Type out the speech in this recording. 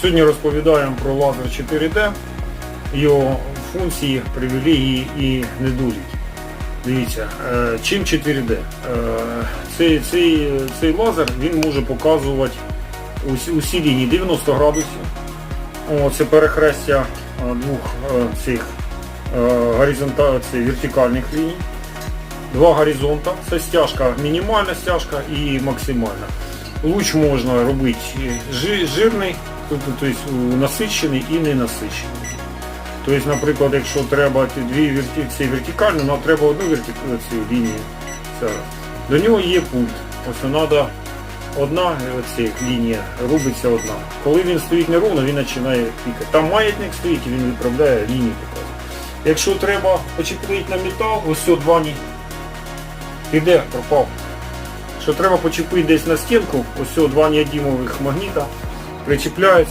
Сьогодні розповідаємо про лазер 4D, його функції, привілегії і недоліки. Дивіться, е, чим 4D? Е, Цей, цей, цей лазер він може показувати усі, усі лінії 90 градусів. О, це перехрестя е, двох цих вертикальних ліній. Два горизонта. Це стяжка, мінімальна стяжка і максимальна. Луч можна робити жирний, тобто насичений і ненасичений. Тобто, наприклад, якщо треба дві ці вертикальні, нам треба одну вертик... цю лінію. До нього є пульт. Ось треба одна оці, лінія робиться одна. Коли він стоїть неровно, він починає пікати. Там маятник стоїть і він відправляє лінію показує. Якщо треба почепити на метал, ось сьо два ні. Піде, пропав. Що треба почепити десь на стінку, ось сьо два неодімових магніта, причіпляються.